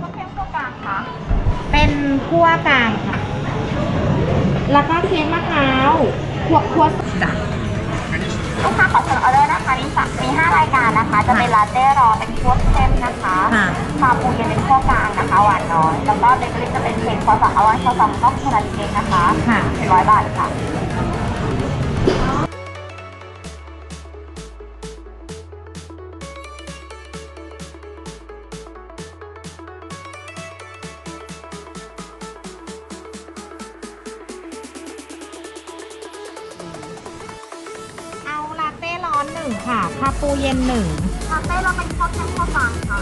พวกเข้มพวกกลางคะเป็นคั่วกลางค่ะ แล้วก็เค้กมะพร้าวคั่วคั่วจ้ะลูกค้าขอเชิญออเดอร์นะคะมีสักมีห้ารายการนะคะ จะเป็นลาเต้รอเป็นพวกเข้มนะคะค่ะคาปูจะเป็นพวกกลางนะคะ หวานน้อย แล้วก็เบเกอรี่จะเป็นเค้กคอสังเอาไว้คอสังนอกโคนาเค้กนะคะค่ะเป็นร้อยบาทค่ะ อนหนึ่งค่ะคาปูเย็นหนึ่งลาเต้เราเป็นพวกเข้มพวกกลางค่ะ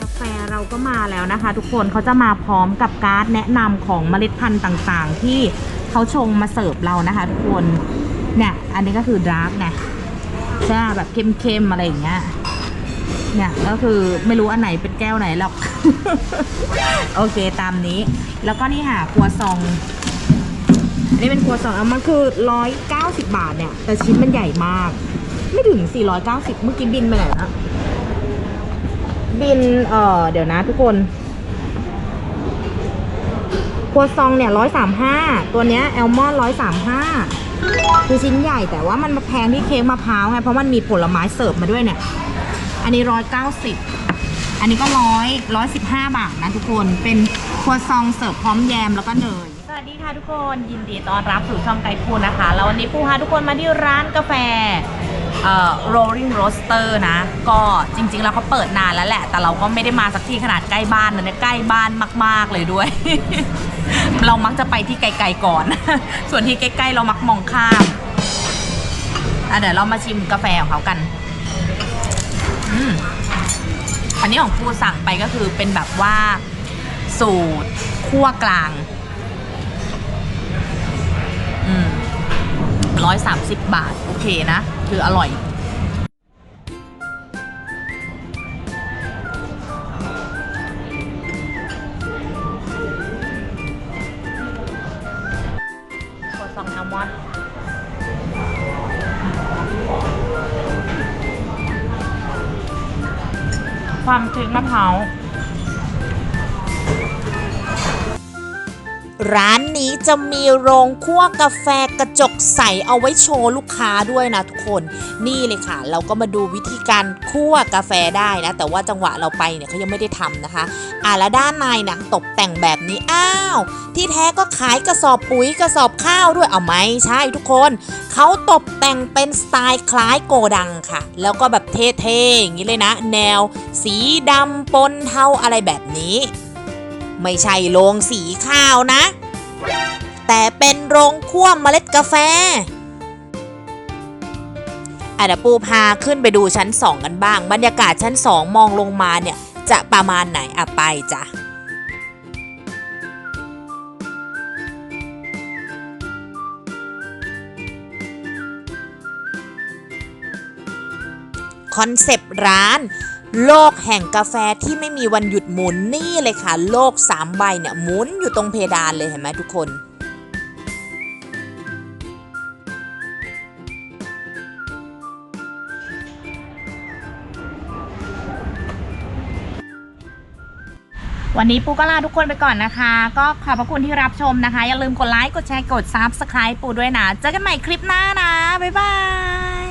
กาแฟเราก็มาแล้วนะคะ ทุกคนเขาจะมาพร้อมกับการ์ดแนะนำของเมล็ดพันธุ์ต่างๆ ที่เขาชงมาเสิร์ฟเรานะคะ ทุกคนเนี่ยอันนี้ก็คือดาร์กไงใช่ปะแบบเข้มๆอะไรอย่างเงี้ย เนี่ยก็คือไม่รู้อันไหนเป็นแก้วไหนหรอก โอเคตามนี้ แล้วก็นี่ค่ะครัวซอง อันนี้เป็นครัวซองอะมันคือ 190 บาทเนี่ย แต่ชิ้นมันใหญ่มาก ไม่ถึง 490 เมื่อกี้บินไปไหนนะบินเอ่อเดี๋ยวนะทุกคนครัวซองเนี่ย135ตัวเนี้ยแอลมอนด์135คือชิ้นใหญ่แต่ว่ามันมาแพงที่เค้กมะพร้าวไงเพราะมันมีผลไม้เสิร์ฟมาด้วยเนี่ย อันนี้190อันนี้ก็ร้อยร้อยสิบห้าบาทนะทุกคนเป็นครัวซองเสิร์ฟพร้อมแยมแล้วก็เนยสวัสดีค่ะทุกคนยินดีต้อนรับสู่ช่องไก่พูนะคะ แล้ววันนี้ปูพาทุกคนมาที่ร้านกาแฟเอ่อ rolling roaster นะ ก็จริง ๆ แล้วเขาเปิดนานแล้วแหละ แต่เราก็ไม่ได้มาสักที่ขนาดใกล้บ้านนะเนี่ยใกล้บ้านมาก ๆ เลยด้วย เรามักจะไปที่ไกลๆก่อน ส่วนที่ใกล้ ๆ เรามักมองข้ามอะเดี๋ยวเรามาชิมกาแฟของเขากัน อืมอันนี้ของปูสั่งไปก็คือเป็นแบบว่าสูตรคั่วกลางอืมร้อยสามสิบบาท โอเคนะ คืออร่อยครัวซองแอลมอน ความชื้นมะพร้าว ร้านนี้จะมีโรงคั่วกาแฟกระจกใสเอาไว้โชว์ลูกค้าด้วยนะทุกคน นี่เลยค่ะ เราก็มาดูวิธีการคั่วกาแฟได้นะ แต่ว่าจังหวะเราไปเนี่ยเขายังไม่ได้ทำนะคะ อะแล้วด้านในนะตกแต่งแบบนี้ อ้าว ที่แท้ก็ขายกระสอบปุ๋ยกระสอบข้าวด้วยเอาไหมใช่ทุกคน เขาตกแต่งเป็นสไตล์คล้ายโกดังค่ะ แล้วก็แบบเท่ๆอย่างนี้เลยนะ แนว สีดำปนเทาอะไรแบบนี้ ไม่ใช่โรงสีข้าวนะ แต่เป็นโรงคั่วเมล็ดกาแฟอะเดี๋ยวปูพาขึ้นไปดูชั้น2กันบ้าง บรรยากาศชั้น2มองลงมาเนี่ยจะประมาณไหนอะไปจ้ะคอนเซปต์ร้าน โลกแห่งกาแฟที่ไม่มีวันหยุดหมุนนี่เลยค่ะ โลกสามใบเนี่ยหมุนอยู่ตรงเพดานเลยเห็นไหมทุกคนวันนี้ปูก็ลาทุกคนไปก่อนนะคะ ก็ขอบพระคุณที่รับชมนะคะ อย่าลืมกดไลค์ กดแชร์ กด Subscribe ปูด้วยนะ เจอกันใหม่คลิปหน้านะ บ๊ายบาย